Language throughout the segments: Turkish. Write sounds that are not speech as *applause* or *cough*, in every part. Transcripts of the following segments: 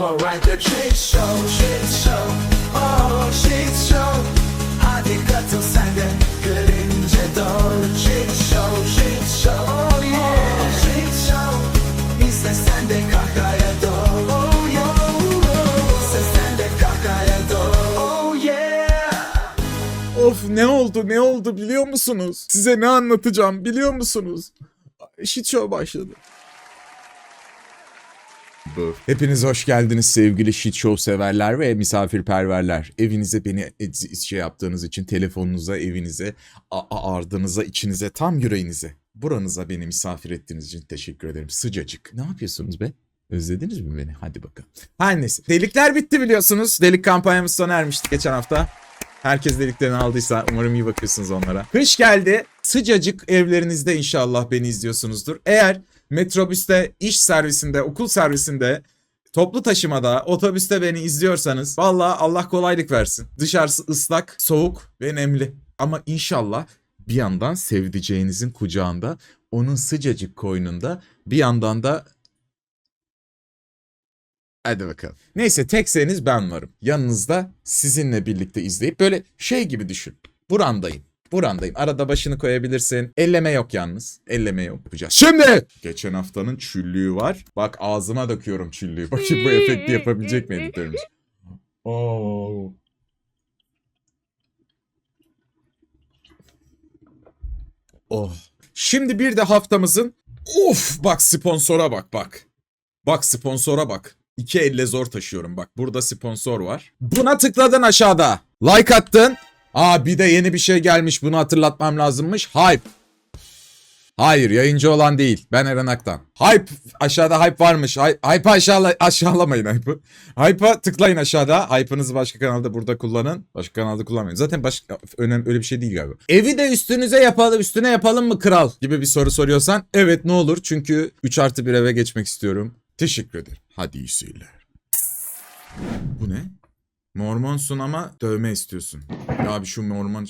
Alright the shit show, shit show, oh shit show. Hadi katıl sen de görünce doğru. Shit show, shit show, oh yeah Shit show, İzle sen de kahkahaya doğru. Oh yeah, İzle sen de kahkahaya doğru. Oh yeah. Of ne oldu ne oldu biliyor musunuz? Size ne anlatacağım biliyor musunuz? Shit show başladı. Hepiniz hoş geldiniz sevgili shit show severler ve misafirperverler. Evinize beni şey yaptığınız için telefonunuza, evinize, ardınıza, içinize, tam yüreğinize, buranıza beni misafir ettiğiniz için teşekkür ederim. Sıcacık. Ne yapıyorsunuz be? Özlediniz mi beni? Hadi bakalım. Her neyse. Delikler bitti biliyorsunuz. Delik kampanyamız sona ermişti geçen hafta. Herkes deliklerini aldıysa umarım iyi bakıyorsunuz onlara. Kış geldi. Sıcacık evlerinizde inşallah beni izliyorsunuzdur. Eğer metrobüste, iş servisinde, okul servisinde, toplu taşımada, otobüste beni izliyorsanız valla Allah kolaylık versin. Dışarısı ıslak, soğuk ve nemli. Ama inşallah bir yandan sevdiceğinizin kucağında, onun sıcacık koynunda, bir yandan da Hadi bakalım. Neyse tekseniz ben varım. Yanınızda sizinle birlikte izleyip böyle şey gibi düşün. Burandayım. Burandayım. Arada başını koyabilirsin. Elleme yok yalnız. Elleme yok. Yapacağız. Şimdi! Geçen haftanın çüllüğü var. Bak ağzıma döküyorum çüllüğü. Bakayım bu efekti yapabilecek mi editörümüz? Oo. Oh. Şimdi bir de haftamızın Of bak sponsora bak bak. Bak sponsora bak. İki elle zor taşıyorum bak. Burada sponsor var. Buna tıkladın aşağıda. Like attın. Aa bir de yeni bir şey gelmiş. Bunu hatırlatmam lazımmış. Hype. Hayır yayıncı olan değil. Ben Eren Aktan. Hype. Aşağıda hype varmış. Hy- Hype'ı aşağıla aşağılamayın hype'ı. Hype'a tıklayın aşağıda. Hype'ınızı başka kanalda burada kullanın. Başka kanalda kullanmayın. Zaten başka önemli öyle bir şey değil galiba. Evi de üstünüze yapalım. Üstüne yapalım mı kral? Gibi bir soru soruyorsan. Evet ne olur. Çünkü 3 artı bir eve geçmek istiyorum. Teşekkür ederim. Hadi iyi. Bu ne? Mormonsun ama dövme istiyorsun. Ya abi şu mormon...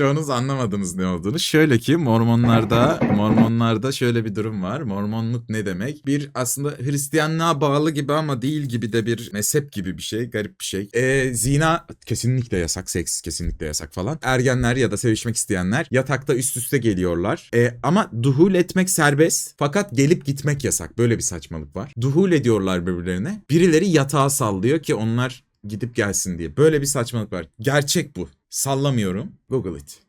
Çoğunuz anlamadınız ne olduğunu. Şöyle ki Mormonlarda Mormonlarda şöyle bir durum var. Mormonluk ne demek? Bir aslında Hristiyanlığa bağlı gibi ama değil gibi de bir mezhep gibi bir şey. Garip bir şey. Ee, zina kesinlikle yasak. Seks kesinlikle yasak falan. Ergenler ya da sevişmek isteyenler yatakta üst üste geliyorlar. Ee, ama duhul etmek serbest. Fakat gelip gitmek yasak. Böyle bir saçmalık var. Duhul ediyorlar birbirlerine. Birileri yatağa sallıyor ki onlar gidip gelsin diye. Böyle bir saçmalık var. Gerçek bu. Sallamıyorum. Google it.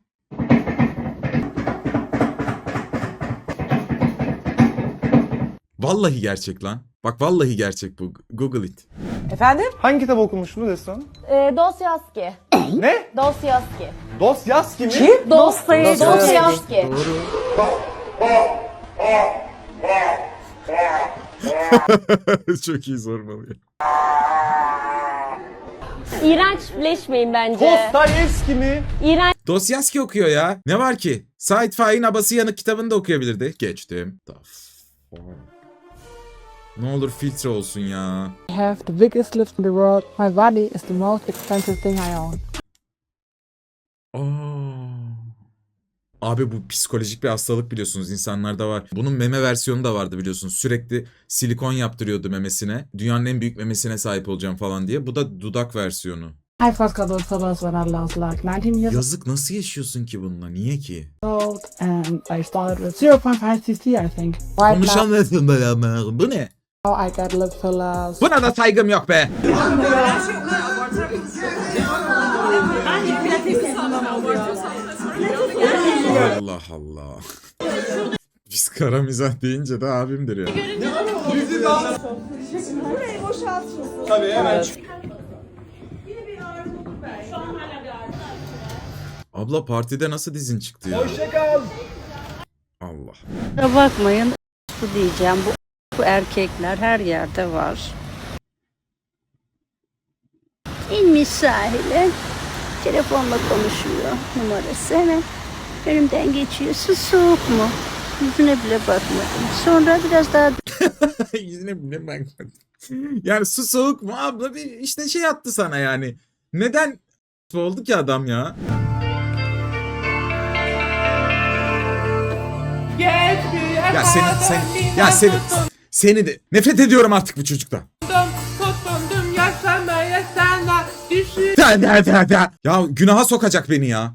Vallahi gerçek lan. Bak vallahi gerçek bu. Google it. Efendim? Hangi kitap okumuştunuz Destan? E, Dostoyevski. Ne? Dostoyevski. Dostoyevski mi? Kim? Dostoyevski. Dostoyevski. *laughs* Çok iyi sormalıyım. İğrençleşmeyin bence. Dostoyevski mi? İğrenç. Dosyaski okuyor ya. Ne var ki? Said Faik'in Abası Yanık kitabını da okuyabilirdi. Geçtim. Ne olur filtre olsun ya. I have the biggest lips in the world. My body is the most expensive thing I own. Aa. Abi bu psikolojik bir hastalık biliyorsunuz insanlarda var. Bunun meme versiyonu da vardı biliyorsunuz. Sürekli silikon yaptırıyordu memesine. Dünyanın en büyük memesine sahip olacağım falan diye. Bu da dudak versiyonu. Fillers when I was like 19 years Yazık nasıl yaşıyorsun ki bununla? Niye ki? old, and I started with 0.5 cc, I think. Right now, Konuşamıyorsun böyle ama. Bu ne? I got lip fillers. Buna da saygım yok be. Allah Allah. *laughs* Biz kara mizah deyince de abimdir ya. Tabii hemen. Abla partide nasıl dizin çıktı ya? Hoşçakal. Allah. Kusura bakmayın bu diyeceğim bu, bu erkekler her yerde var. İnmiş sahile telefonla konuşuyor numarası hemen önümden geçiyor su soğuk mu? Yüzüne bile bakmadım. Sonra biraz daha *laughs* Yüzüne bile bakmadım. Yani su soğuk mu abla bir işte şey attı sana yani. Neden oldu ki adam ya? Ya seni, seni, ya seni, seni de nefret ediyorum artık bu çocuktan. Tutundum yaşamaya sana Da, da, da, da. Ya günaha sokacak beni ya.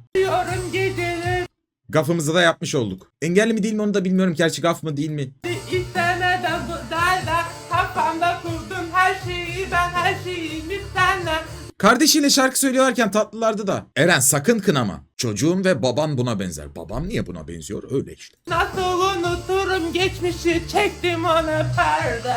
Gafımızı da yapmış olduk. Engelli mi değil mi onu da bilmiyorum. Gerçi gaf mı değil mi? istemeden bu derler Kafamda kurdum her şeyi ben her şeyimi senle Kardeşiyle şarkı söylüyorlarken tatlılardı da. Eren sakın kınama. Çocuğum ve babam buna benzer. Babam niye buna benziyor? Öyle işte. Nasıl unuturum geçmişi çektim ona perde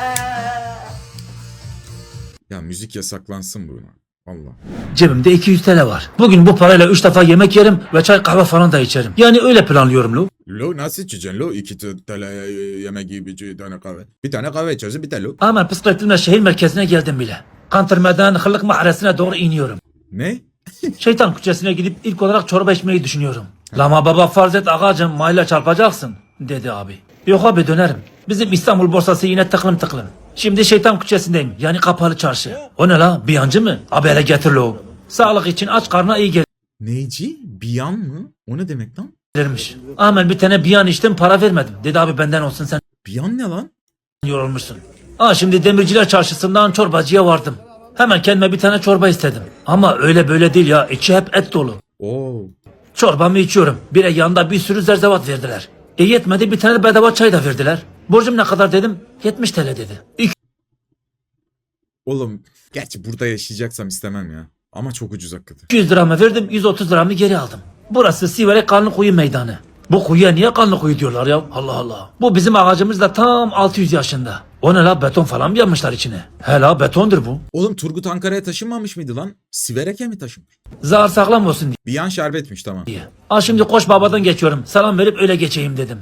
Ya müzik yasaklansın buna. Allah. Cebimde 200 TL var. Bugün bu parayla 3 defa yemek yerim ve çay kahve falan da içerim. Yani öyle planlıyorum lo. Lo nasıl içeceksin lo? İki t- tane e, yemek gibi bir tane kahve. Bir tane kahve içiyorsun bir tane lo. Ama bisikletimle şehir merkezine geldim bile. Kantırmeden hırlık mahalresine doğru iniyorum. Ne? *laughs* Şeytan küçesine gidip ilk olarak çorba içmeyi düşünüyorum. Lama baba farz et ağacım mayla çarpacaksın dedi abi. Yok abi dönerim. Bizim İstanbul borsası yine tıklım tıklım. Şimdi şeytan küçesindeyim yani kapalı çarşı. O ne la biyancı mı? Abi hele getir lo. Sağlık için aç karnına iyi Neyci? Biyan mı? O ne demek lan? gelirmiş. Amen bir tane biyan içtim para vermedim. Dedi abi benden olsun sen Biyan ne lan? yorulmuşsun. Aa şimdi demirciler çarşısından çorbacıya vardım. Hemen kendime bir tane çorba istedim. Ama öyle böyle değil ya içi hep et dolu. Oo. Çorbamı içiyorum. Bir de yanında bir sürü zerzevat verdiler. E yetmedi bir tane bedava çay da verdiler. Borcum ne kadar dedim? 70 TL dedi. Oğlum gerçi burada yaşayacaksam istemem ya. Ama çok ucuz hakikaten. 200 liramı verdim 130 liramı geri aldım. Burası Siverek Kanlı Kuyu Meydanı. Bu kuyuya niye kanlı kuyu diyorlar ya? Allah Allah. Bu bizim ağacımız da tam 600 yaşında. O ne la beton falan mı yapmışlar içine? He la betondur bu. Oğlum Turgut Ankara'ya taşınmamış mıydı lan? Siverek'e mi taşınmış? Zar sağlam olsun Biyan şerbetmiş tamam. diye. Aa şimdi koş babadan geçiyorum. Selam verip öyle geçeyim dedim.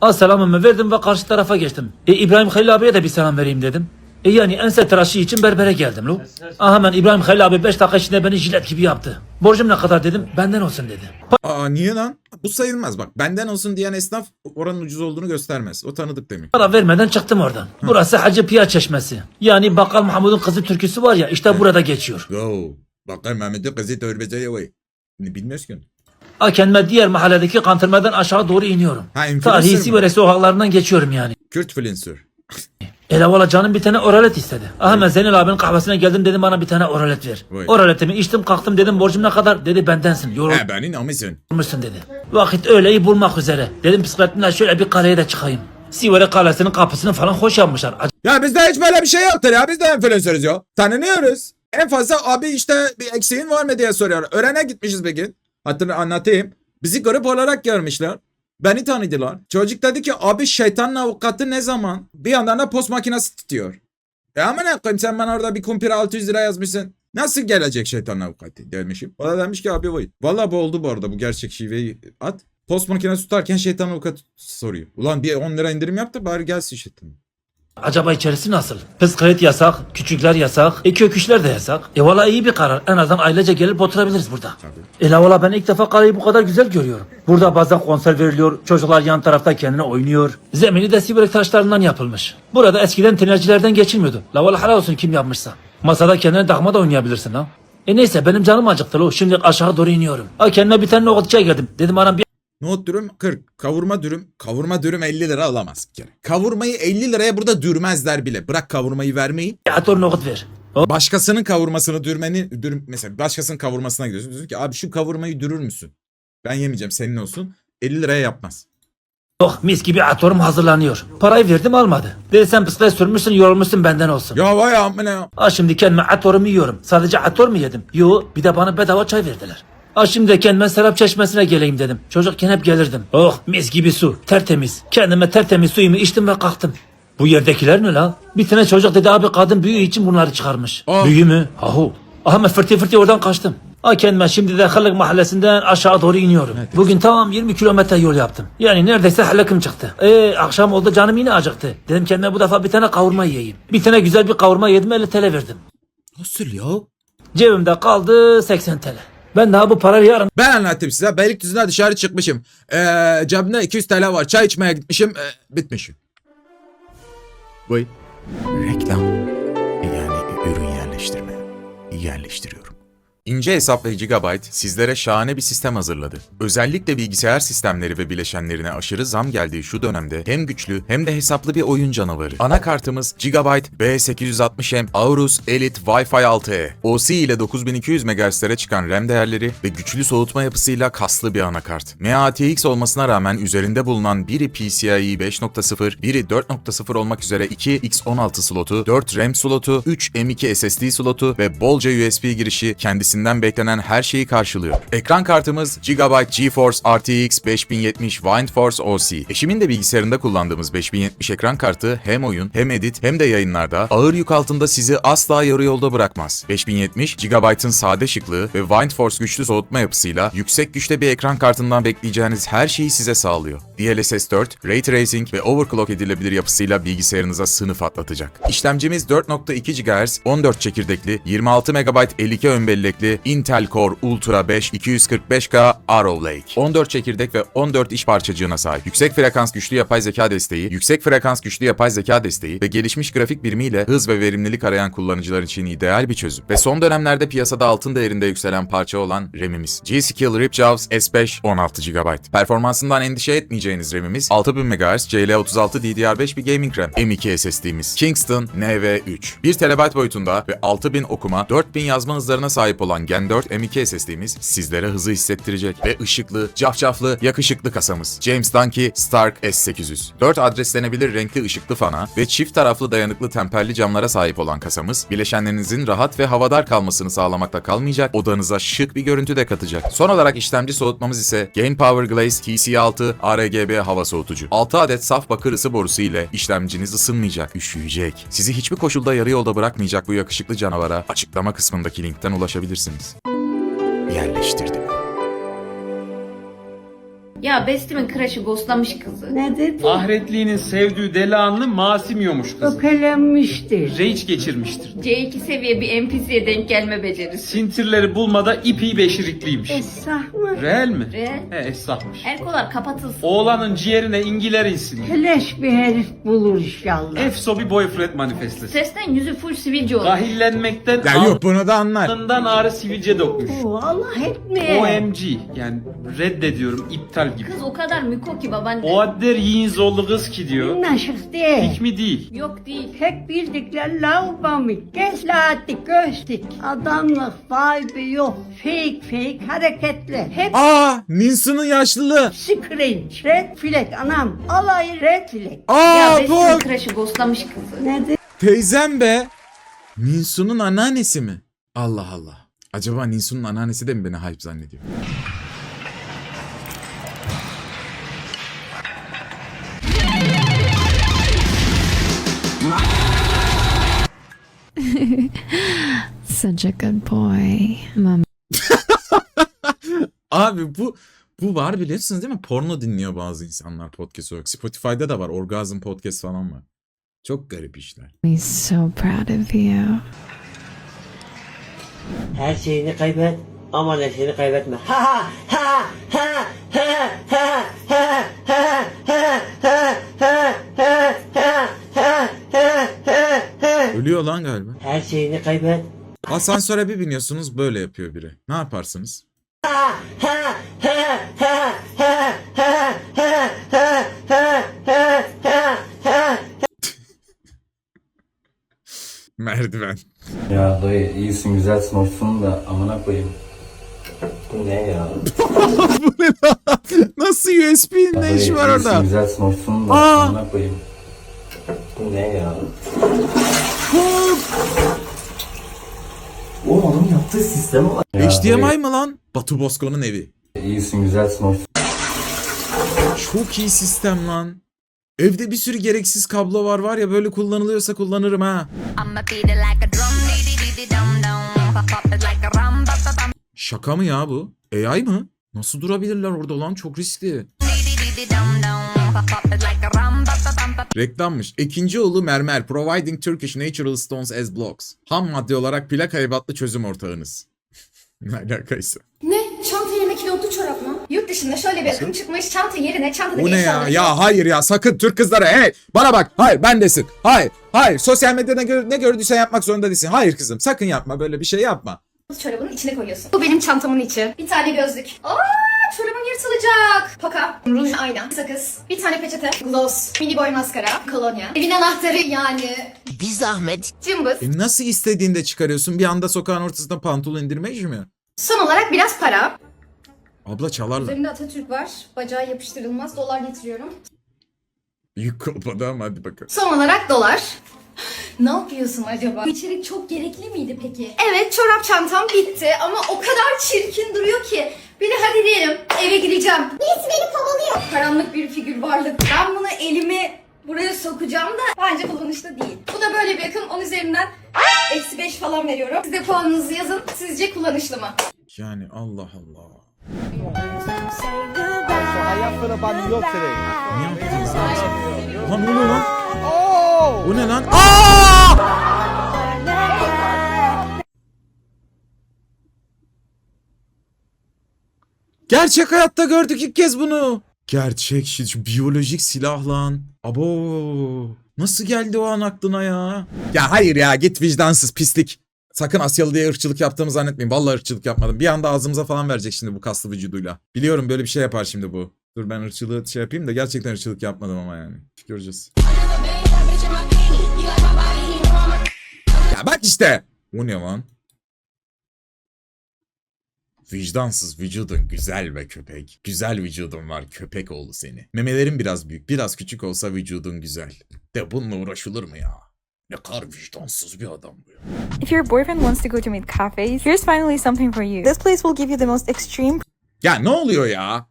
Aa selamımı verdim ve karşı tarafa geçtim. E İbrahim Halil abiye de bir selam vereyim dedim. E yani ense tıraşı için berbere geldim lo. Aa hemen İbrahim Halil abi 5 dakika içinde beni jilet gibi yaptı. Borcum ne kadar dedim benden olsun dedi. Aa niye lan? Bu sayılmaz bak. Benden olsun diyen esnaf oranın ucuz olduğunu göstermez. O tanıdık demek. Para vermeden çıktım oradan. Burası Hacı Piya Çeşmesi. Yani Bakkal Mahmud'un kızı türküsü var ya işte burada geçiyor. Yo. Bakar Mehmet'in kızı törbesi vay. Ne bilmiyoruz ki. Aa kendime diğer mahalledeki kantırmadan aşağı doğru iniyorum. Ha, influencer Tarihi mı? Sivere sokaklarından geçiyorum yani. Kürt flinser. Ele valla canım bir tane oralet istedi. Ah hemen Zeynel abinin kahvesine geldim dedim bana bir tane oralet ver. Vay. Oraletimi içtim kalktım dedim borcum ne kadar? Dedi bendensin He benim yorulmuşsun dedi. Vakit öğleyi bulmak üzere. Dedim bisikletimle şöyle bir kaleye de çıkayım. Sivere kalesinin kapısını falan hoş yapmışlar. Ya bizde hiç böyle bir şey yoktur ya. Biz de influencer'ız ya. Tanınıyoruz. En fazla abi işte bir eksiğin var mı diye soruyor. Öğrene gitmişiz bir gün. Hatırla anlatayım. Bizi grup olarak görmüşler. Beni tanıdılar. Çocuk dedi ki abi şeytanın avukatı ne zaman? Bir yandan da post makinesi tutuyor. E ama ne koyayım sen bana orada bir kumpir 600 lira yazmışsın. Nasıl gelecek şeytanın avukatı demişim. O da demiş ki abi vay. Valla bu oldu bu arada bu gerçek şiveyi at. Post makinesi tutarken şeytan avukatı soruyor. Ulan bir 10 lira indirim yaptı bari gelsin şeytan. Acaba içerisi nasıl? Psikolojik yasak, küçükler yasak, e köküşler de yasak. E valla iyi bir karar. En azından ailece gelip oturabiliriz burada. E la valla ben ilk defa kaleyi bu kadar güzel görüyorum. Burada bazen konser veriliyor, çocuklar yan tarafta kendine oynuyor. Zemini de sivrek taşlarından yapılmış. Burada eskiden tinercilerden geçilmiyordu. La valla helal olsun kim yapmışsa. Masada kendine dağma da oynayabilirsin ha. E neyse benim canım acıktı lo. Şimdi aşağı doğru iniyorum. Ha kendime bir tane nohut çay geldim. Dedim anam bir Nohut dürüm 40. Kavurma dürüm. Kavurma dürüm 50 lira alamaz bir kere. Kavurmayı 50 liraya burada dürmezler bile. Bırak kavurmayı vermeyi. atör nohut ver. Başkasının kavurmasını dürmeni dürüm mesela başkasının kavurmasına gidiyorsun. Diyorsun ki abi şu kavurmayı dürür müsün? Ben yemeyeceğim senin olsun. 50 liraya yapmaz. Oh mis gibi atorum hazırlanıyor. Parayı verdim almadı. Dedi sen bisiklet sürmüşsün yorulmuşsun benden olsun. Ya vay amına ya. Ha şimdi kendime atorumu yiyorum. Sadece ator mu yedim? Yo bir de bana bedava çay verdiler. Şimdi kendime serap çeşmesine geleyim dedim. Çocukken hep gelirdim. Oh mis gibi su. Tertemiz. Kendime tertemiz suyumu içtim ve kalktım. Bu yerdekiler ne la? Bir tane çocuk dedi abi kadın büyü için bunları çıkarmış. Aa. Büyü mü? Ahu. Aha ben fırtı fırtı oradan kaçtım. Ha kendime şimdi de Halık mahallesinden aşağı doğru iniyorum. Bugün tamam 20 kilometre yol yaptım. Yani neredeyse halakım çıktı. Ee akşam oldu canım yine acıktı. Dedim kendime bu defa bir tane kavurma yiyeyim. Bir tane güzel bir kavurma yedim 50 TL verdim. Nasıl ya? Cebimde kaldı 80 TL. Ben daha bu parayı yarın Ben anlatayım size. Beylikdüzü'ne dışarı çıkmışım. Ee, cebimde 200 TL var. Çay içmeye gitmişim. Ee, bitmişim. Vay. Reklam. Yani ürün yerleştirme. Yerleştiriyorum. İnce hesaplı Gigabyte sizlere şahane bir sistem hazırladı. Özellikle bilgisayar sistemleri ve bileşenlerine aşırı zam geldiği şu dönemde hem güçlü hem de hesaplı bir oyun canavarı. Anakartımız Gigabyte B860M Aorus Elite Wi-Fi 6E. OC ile 9200 MHz'lere çıkan RAM değerleri ve güçlü soğutma yapısıyla kaslı bir anakart. MATX olmasına rağmen üzerinde bulunan biri PCIe 5.0, biri 4.0 olmak üzere 2 X16 slotu, 4 RAM slotu, 3 M2 SSD slotu ve bolca USB girişi kendisinden beklenen her şeyi karşılıyor. Ekran kartımız Gigabyte GeForce RTX 5070 WindForce OC. Eşimin de bilgisayarında kullandığımız 5070 ekran kartı hem oyun hem edit hem de yayınlarda ağır yük altında sizi asla yarı yolda bırakmaz. 5070 GB'ın sade şıklığı ve WindForce güçlü soğutma yapısıyla yüksek güçte bir ekran kartından bekleyeceğiniz her şeyi size sağlıyor. DLSS 4, Ray Tracing ve Overclock edilebilir yapısıyla bilgisayarınıza sınıf atlatacak. İşlemcimiz 4.2 GHz, 14 çekirdekli, 26 MB 52 ön bellekli Intel Core Ultra 5 245K Arrow Lake. 14 çekirdek ve 14 iş parçacığına sahip. Yüksek frekans güçlü yapay zeka desteği, yüksek frekans güçlü yapay zeka desteği ve gelişmiş grafik birimiyle hız ve verimlilik arayan kullanıcılar için ideal bir çözüm. Ve son dönemlerde piyasada altın değerinde yükselen parça olan RAM'imiz. G-Skill Ripjaws S5 16 GB. Performansından endişe etmeyeceğiniz RAM'imiz 6000 MHz CL36 DDR5 bir gaming RAM. M2 SSD'miz Kingston NV3. 1 TB boyutunda ve 6000 okuma, 4000 yazma hızlarına sahip olan Gen 4 M2 SSD'miz sizlere hızı hissettirecek ve ışıklı, cafcaflı, yakışıklı kasamız. James Dunkey Stark S800. 4 adreslenebilir renkli ışıklı fana ve çift taraflı dayanıklı temperli camlara sahip olan kasamız, bileşenlerinizin rahat ve havadar kalmasını sağlamakla kalmayacak, odanıza şık bir görüntü de katacak. Son olarak işlemci soğutmamız ise Gain Power Glaze TC6 RGB hava soğutucu. 6 adet saf bakır ısı borusu ile işlemciniz ısınmayacak, üşüyecek. Sizi hiçbir koşulda yarı yolda bırakmayacak bu yakışıklı canavara açıklama kısmındaki linkten ulaşabilirsiniz kullanabilirsiniz. Yerleştirdim. Ya Bestim'in crush'ı ghostlamış kızı. Ne dedi? Ahretliğinin sevdiği Dela'nı Masimiyormuş kız. Öpelenmiştir. Rage geçirmiştir. C2 seviye bir NPC'ye denk gelme becerisi. Sintirleri bulmada ipi beşirikliymiş. Esah mı? Reel mi? Re. He esnafmış. Erkolar kapatılsın. Oğlanın ciğerine ingiler insin. Keleş bir herif bulur inşallah. Efso bir boyfriend manifestesi. Sesten yüzü full sivilce oldu. Gahillenmekten Ya yok bunu da anlar. alnından ağrı sivilce dokmuş. Oo, Allah etmeye. OMG yani reddediyorum iptal gibi. Kız o kadar müko ki babaanne. O adder yiyin zorlu kız ki diyor. Naşık değil. Hiç mi değil? Yok değil. Pek bildikleri lavbamik, geslati, göstik. Adamlık, vibe yok. Fake fake hareketler. Hep Aa, Ninsu'nun yaşlılığı. screen. Red flag anam. Alay red flag. Aa, Ya bu crush'ı ghostlamış kızı. Ne dedi? teyzem be. Ninsu'nun anneannesi mi? Allah Allah. Acaba Ninsu'nun anneannesi de mi beni hype zannediyor? *laughs* Such a good boy. Mom. *laughs* Abi bu bu var biliyorsunuz değil mi? Porno dinliyor bazı insanlar podcast olarak. Spotify'da da var. Orgazm podcast falan var. Çok garip işler. He's so proud of you. Her şeyini kaybet ama neşeni kaybetme. Ha ha ha ha ha ha ha ha ha ha ha ha ha Ölüyor lan galiba. Her şeyini kaybet. Asansöre bir biniyorsunuz böyle yapıyor biri. Ne yaparsınız? Merdiven. Ya dayı iyisin güzelsin hoşsun da amına koyayım. Bu ne ya? *laughs* Bu ne lan? Nasıl USB'nin ne işi var orada? Güzel sınırsın da Aa! koyayım. Bu ne ya? Oğlum adamın yaptığı sisteme bak. Ya, HDMI mi lan? Batu Bosko'nun evi. E, iyisin güzel sınırsın. Çok iyi sistem lan. Evde bir sürü gereksiz kablo var var ya böyle kullanılıyorsa kullanırım ha. Şaka mı ya bu? AI mı? Nasıl durabilirler orada lan? Çok riskli. Reklammış. İkinci oğlu mermer. Providing Turkish natural stones as blocks. Ham madde olarak plak ebatlı çözüm ortağınız. *laughs* ne alakaysa. Ne? Çanta yerine kilotlu çorap mı? Yurt dışında şöyle bir akım çıkmış. Çanta yerine çantada Bu ne ya? Ya hayır ya sakın Türk kızları hey bana bak hayır ben desin. Hayır hayır sosyal medyada gör- ne gördüysen yapmak zorunda değilsin. Hayır kızım sakın yapma böyle bir şey yapma. Çorabının içine koyuyorsun. Bu benim çantamın içi. Bir tane gözlük. Aa, çorabım yırtılacak. Paka, ruj, ayna, sakız, bir tane peçete, gloss, mini boy maskara, kolonya, evin anahtarı yani. Bir zahmet. Cımbız. E nasıl istediğinde çıkarıyorsun? Bir anda sokağın ortasında pantolon indirme işi mi? Son olarak biraz para. Abla çalarlar. Üzerinde Atatürk var. Bacağı yapıştırılmaz. Dolar getiriyorum. Büyük kolpada *laughs* ama hadi bakalım. Son olarak dolar. *laughs* Ne yapıyorsun acaba? Bu içerik çok gerekli miydi peki? Evet çorap çantam bitti ama o kadar çirkin duruyor ki. Bir de hadi diyelim eve gireceğim. Birisi beni kovalıyor. Karanlık bir figür varlık. Ben bunu elimi buraya sokacağım da bence kullanışlı değil. Bu da böyle bir akım. 10 üzerinden eksi 5 falan veriyorum. Siz de puanınızı yazın. Sizce kullanışlı mı? Yani Allah Allah. About New York today? Ne? Lan o ne lan? Aa! Gerçek hayatta gördük ilk kez bunu. Gerçek şu biyolojik silah lan. Abo. Nasıl geldi o an aklına ya? Ya hayır ya git vicdansız pislik. Sakın Asyalı diye ırkçılık yaptığımı zannetmeyin. Vallahi ırkçılık yapmadım. Bir anda ağzımıza falan verecek şimdi bu kaslı vücuduyla. Biliyorum böyle bir şey yapar şimdi bu. Dur ben ırkçılığı şey yapayım da gerçekten ırkçılık yapmadım ama yani. Göreceğiz. Ya bak işte. Bu ne lan? Vicdansız vücudun güzel be köpek. Güzel vücudun var köpek oğlu seni. Memelerin biraz büyük, biraz küçük olsa vücudun güzel. De bununla uğraşılır mı ya? Ne kadar vicdansız bir adam bu ya. If your boyfriend wants to go to meet cafes, here's finally something for you. This place will give you the most extreme Ya ne oluyor ya?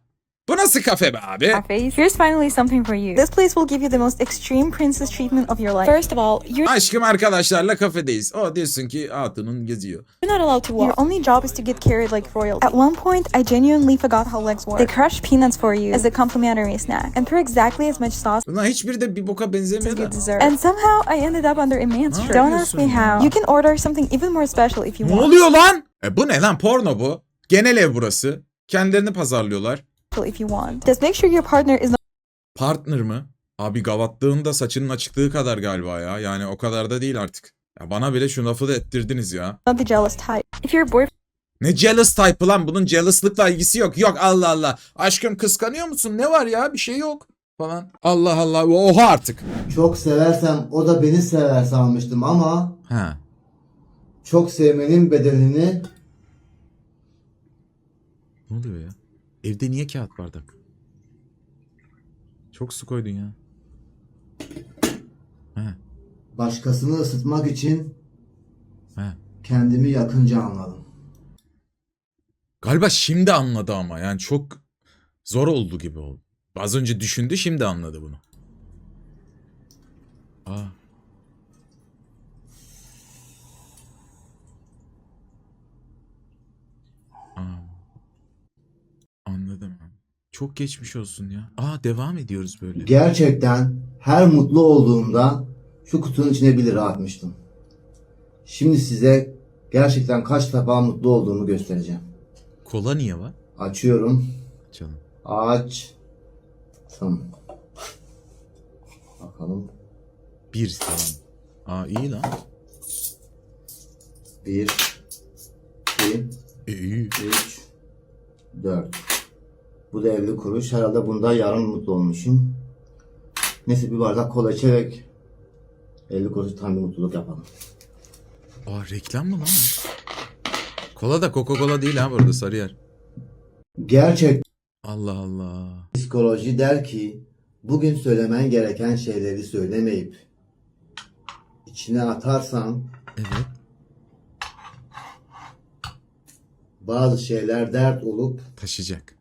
Bu nasıl kafe be abi? cafes. Here's finally something for you. This place will give you the most extreme princess treatment of your life. First of all, you're Aşkım arkadaşlarla kafedeyiz. O diyorsun ki hatunun geziyor. not allowed to walk. Your only job is to get carried like royalty. At one point, I genuinely forgot how legs work. They crush peanuts for you as a complimentary snack and pour exactly as much sauce Bunlar hiçbiri de bir boka as benzemiyor you da. deserve. And somehow, I ended up under a man's Ne shirt. Don't ask me yapıyorsun how. You can order something even more special if you Ne want. oluyor lan? E bu ne lan porno bu? Genel ev burası. Kendilerini pazarlıyorlar. If you want. Just make sure your partner is Partner mı? Abi gavattığında saçının açıklığı kadar galiba ya. Yani o kadar da değil artık. Ya bana bile şu lafı da ettirdiniz ya. not the jealous type. If your boyfriend Ne jealous type lan? Bunun jealouslıkla ilgisi yok. Yok Allah Allah. Aşkım kıskanıyor musun? Ne var ya? Bir şey yok. Falan. Allah Allah. Oha artık. Çok seversem o da beni sever sanmıştım ama Ha. çok sevmenin bedelini Ne oluyor ya? Evde niye kağıt bardak? Çok su koydun ya. He. başkasını ısıtmak için He. kendimi yakınca anladım. Galiba şimdi anladı ama yani çok zor oldu gibi oldu. Az önce düşündü şimdi anladı bunu. Aa. Aa. Anladım. Çok geçmiş olsun ya. Aa devam ediyoruz böyle. Gerçekten her mutlu olduğumda şu kutunun içine 1 lira atmıştım. Şimdi size gerçekten kaç defa mutlu olduğumu göstereceğim. Kola niye var? Açıyorum. Canım. Açtım. Bakalım. Bir tamam. Aa iyi lan. 1 2 İyi. 3 4 Bu da 50 kuruş. Herhalde bunda yarım mutlu olmuşum. Neyse bir bardak kola içerek 50 kuruş tam bir mutluluk yapalım. Aa reklam mı lan bu? Kola da Coca-Cola değil ha burada Sarıyer. Gerçek Allah Allah. psikoloji der ki bugün söylemen gereken şeyleri söylemeyip içine atarsan Evet. bazı şeyler dert olup Taşıyacak.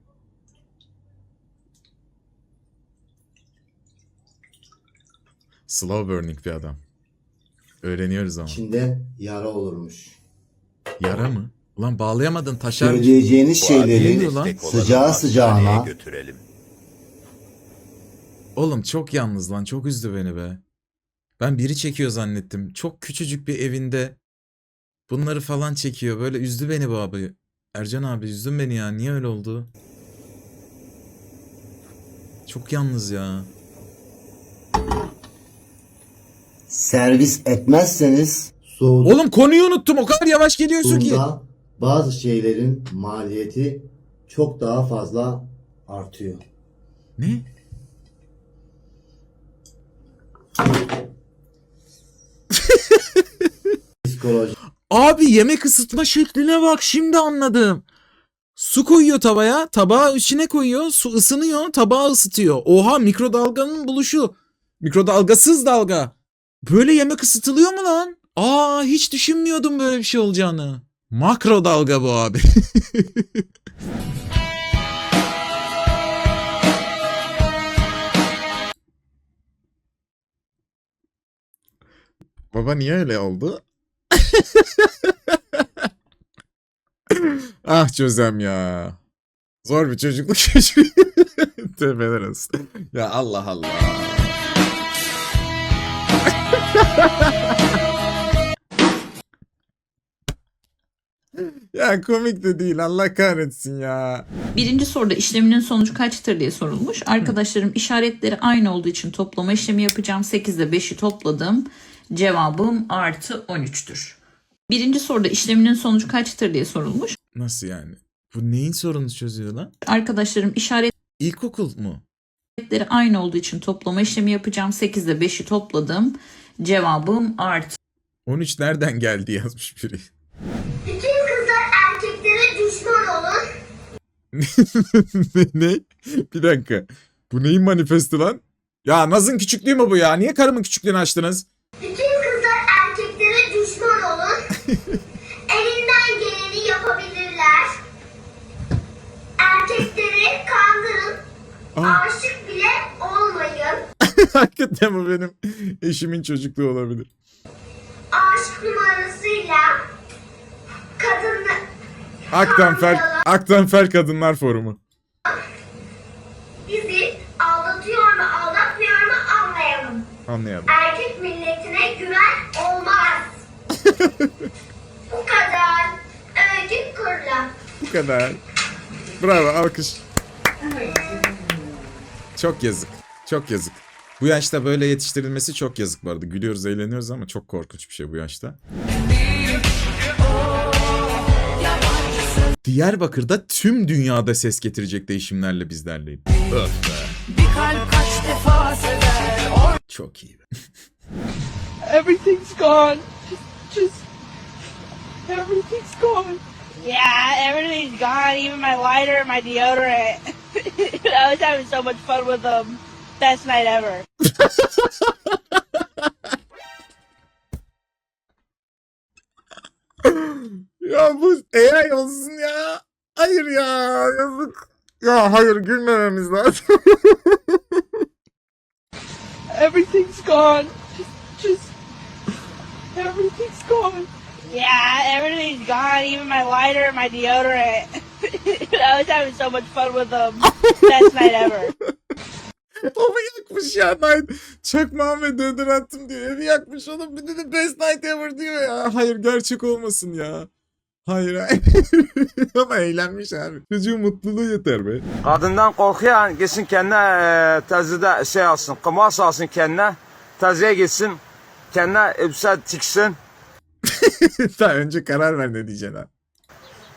Slow burning bir adam. Öğreniyoruz ama. içinde yara olurmuş. Yara mı? Ulan bağlayamadın taşar. Söyleyeceğiniz şeyleri sıcağı sıcağına Oğlum çok yalnız lan. Çok üzdü beni be. Ben biri çekiyor zannettim. Çok küçücük bir evinde bunları falan çekiyor. Böyle üzdü beni bu abi. Ercan abi üzdün beni ya. Niye öyle oldu? Çok yalnız ya. Servis etmezseniz soğuduğunda Oğlum konuyu unuttum. O kadar yavaş geliyorsun ki. bazı şeylerin maliyeti çok daha fazla artıyor. Ne? *laughs* Psikoloji Abi yemek ısıtma şekline bak şimdi anladım. Su koyuyor tavaya, tabağı içine koyuyor, su ısınıyor, tabağı ısıtıyor. Oha mikrodalganın buluşu. Mikrodalgasız dalga. Böyle yemek ısıtılıyor mu lan? Aa hiç düşünmüyordum böyle bir şey olacağını. Makro dalga bu abi. *laughs* Baba niye öyle oldu? *laughs* ah çözem ya. Zor bir çocukluk *laughs* geçiriyor. Tövbeler olsun. Ya Allah Allah. Ya komik de değil Allah kahretsin ya. Birinci soruda işleminin sonucu kaçtır diye sorulmuş. Arkadaşlarım işaretleri aynı olduğu için toplama işlemi yapacağım. 8 ile 5'i topladım. Cevabım artı 13'tür. Birinci soruda işleminin sonucu kaçtır diye sorulmuş. Nasıl yani? Bu neyin sorunu çözüyor lan? Arkadaşlarım işaretleri İlkokul mu? aynı olduğu için toplama işlemi yapacağım. 8 ile 5'i topladım. Cevabım artı 13 nereden geldi yazmış biri. Bütün kızlar erkeklere düşman olur. ne, *laughs* ne? Bir dakika. Bu neyin manifesti lan? Ya Naz'ın küçüklüğü mü bu ya? Niye karımın küçüklüğünü açtınız? Bütün kızlar erkeklere düşman olur. *laughs* Elinden geleni yapabilirler. Erkekleri kandırın. Aa. Aşık bile. *laughs* Hakikaten bu benim eşimin çocukluğu olabilir. Aşk numarasıyla kadını Aktanfer, Aktanfer Kadınlar Forumu. bizi aldatıyor mu aldatmıyor mu anlayalım. Anlayalım. Erkek milletine güven olmaz. *laughs* Bu kadar. Öykü kurla. Bu kadar. Bravo alkış. Çok yazık. Çok yazık. Bu yaşta böyle yetiştirilmesi çok yazık bu arada. Gülüyoruz, eğleniyoruz ama çok korkunç bir şey bu yaşta. Diyarbakır'da tüm dünyada ses getirecek değişimlerle bizlerleyim. Öf be. Çok iyi. be. Everything's gone. Just, just, everything's gone. Yeah, everything's gone, even my lighter my deodorant. *laughs* I was having so much fun with them. Best night ever. Ya bu AI olsun ya. Hayır ya yazık. Ya hayır gülmememiz lazım. *laughs* Everything's gone. Just, just, everything's gone. Yeah, everything's gone, even my lighter and my deodorant. *laughs* I was having so much fun with them. Best night ever. *laughs* *laughs* Ama yakmış ya Night. Çakmağım ve deodorantım diyor. Evi yakmış oğlum. Bir de de best night ever diyor ya. Hayır gerçek olmasın ya. Hayır hayır. *laughs* Ama eğlenmiş abi. Çocuğun mutluluğu yeter be. Kadından korkuyan gitsin kendine e, tezide şey alsın, kumaş alsın kendine. Teziye gitsin, kendine elbise tiksin. *laughs* Daha önce karar ver ne diyeceksin ha.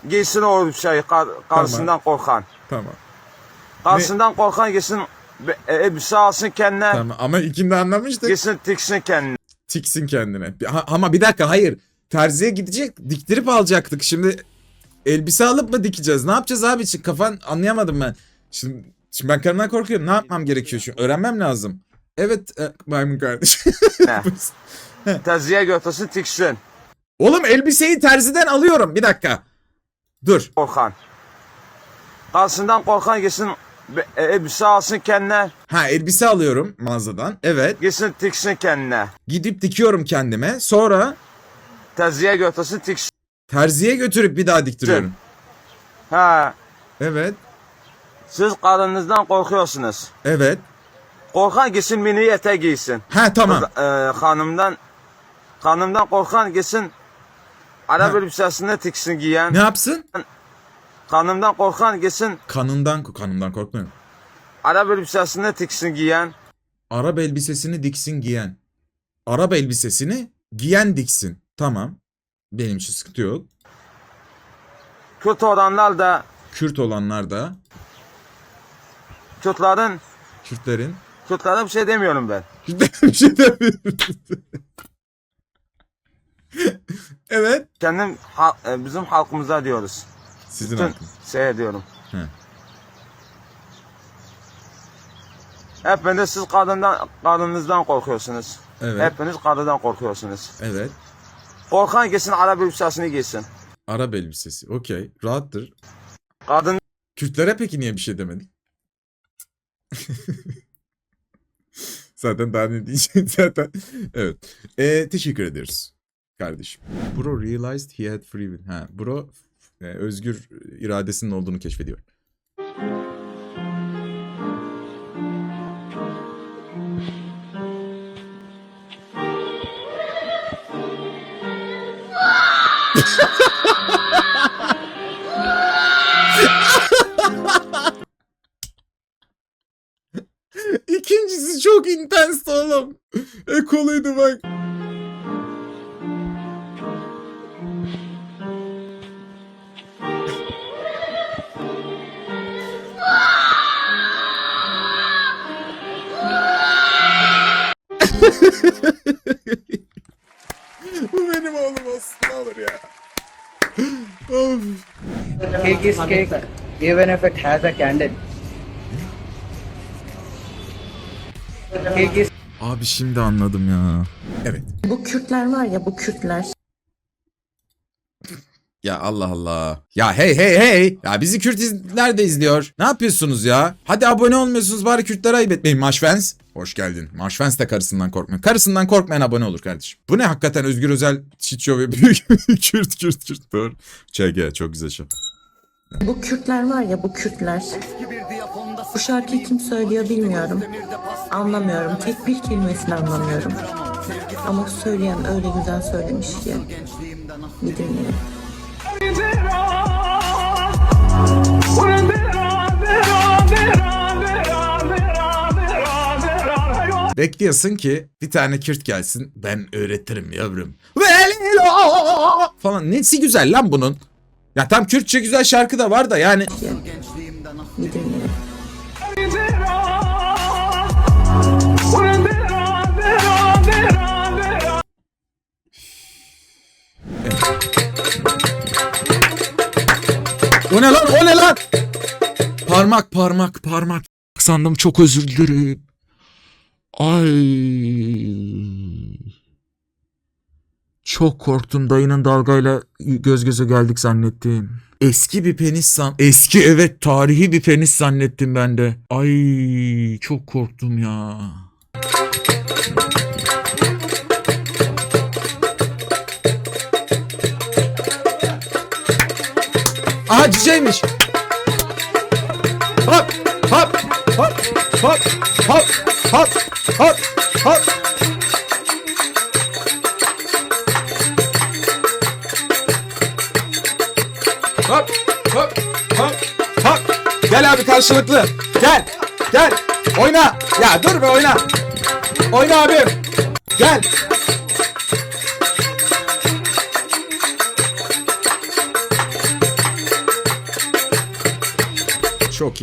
Giysin o elbiseyi kar, karşısından korkan. Tamam. Karşısından korkan gitsin elbise alsın kendine. Tamam ama ikini de anlamıştık. Gitsin tiksin kendine. Tiksin kendine. Ha- ama bir dakika hayır. Terziye gidecek. Diktirip alacaktık. Şimdi elbise alıp mı dikeceğiz? Ne yapacağız abi? Şimdi kafan anlayamadım ben. Şimdi, şimdi ben karımdan korkuyorum. Ne yapmam gerekiyor şu? Öğrenmem lazım. Evet e, maymun kardeş. *laughs* Ne? Teziye götürsün tiksin. Oğlum elbiseyi terziden alıyorum. Bir dakika. Dur. Korkan. Karşısından korkan gitsin e, elbise alsın kendine. Ha elbise alıyorum mağazadan. Evet. Gitsin tiksin kendine. Gidip dikiyorum kendime. Sonra Teziye götürsün tiksin. terziye götürüp bir daha diktiriyorum. Ha, Evet. siz kadınızdan korkuyorsunuz. Evet. Korkan gitsin mini etek giysin. Ha tamam. Kız- e, hanımdan hanımdan korkan gitsin Arap Ha. elbisesini tiksin giyen. Ne yapsın? Hanımdan korkan gitsin Kanından kanımdan korkmuyorum. Arap elbisesini tiksin giyen. Arap elbisesini diksin giyen. Arap elbisesini giyen diksin. Tamam. Benim için sıkıntı yok. Kürt olanlar da Kürt olanlar da Kürtlerin Kürtlerin Kürtlere bir şey demiyorum ben. *laughs* bir şey demiyorum. *laughs* evet. Kendim ha- e, bizim halkımıza diyoruz. Sizin Bütün hakkınız. şey diyorum. He. Hepiniz siz kadından kadınınızdan korkuyorsunuz. Evet. Hepiniz kadından korkuyorsunuz. Evet. Korkan gitsin Arap elbisesini giysin. Arap elbisesi. Okey. Rahattır. Kadın Kürtlere peki niye bir şey demedik? *laughs* Zaten daha ne diyeceğim *laughs* zaten. Evet. Ee, teşekkür ederiz kardeşim. Bro realized he had free will. Ha, bro e, özgür iradesinin olduğunu keşfediyor. *laughs* İkincisi çok intens oğlum. Ekoluydu bak. Bu benim oğlum olsun ne olur ya. of. Cake is cake, even if it has a candle. Cake is Abi şimdi anladım ya. Evet. Bu Kürtler var ya bu Kürtler. Ya Allah Allah. Ya hey hey hey. Ya bizi Kürt nerede izliyor? Ne yapıyorsunuz ya? Hadi abone olmuyorsunuz bari Kürtlere ayıp etmeyin Maşfens. Hoş geldin. Maşfens de karısından korkmuyor. Karısından korkmayan abone olur kardeşim. Bu ne hakikaten Özgür Özel show yapıyor gibi. Kürt Kürt Kürt. Doğru. Çek çok güzel şey. Bu Kürtler var ya bu Kürtler. Bu şarkıyı kim söylüyor bilmiyorum. Anlamıyorum. Tek bir kelimesini anlamıyorum. Ama söyleyen öyle güzel söylemiş ki. Bir dinleyin. Bekliyorsun ki bir tane Kürt gelsin. Ben öğretirim yavrum. Falan. Nesi güzel lan bunun? Ya tam Kürtçe güzel şarkı da var da yani. O ne lan o ne lan? Parmak parmak parmak. Sandım çok özür dilerim. Ay. Çok korktum dayının dalgayla göz göze geldik zannettim. Eski bir penis san... Eski evet tarihi bir penis zannettim ben de. Ay çok korktum ya. Aha cüceymiş. Hop hop hop hop hop hop hop hop. Hop hop hop hop. Gel abi karşılıklı. Gel. Gel. Oyna. Ya dur be oyna. Oyna abim. Gel.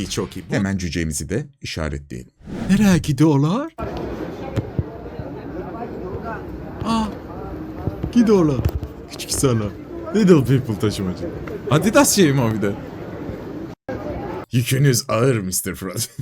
İyi çok iyi. Hemen cücemizi de işaretleyelim. Nereye gidiyorlar? Aa, gidiyorlar. Küçük sana. Little people taşımacı. Adidas şey mi o bir de? Yükünüz ağır Mr. Frost. *laughs*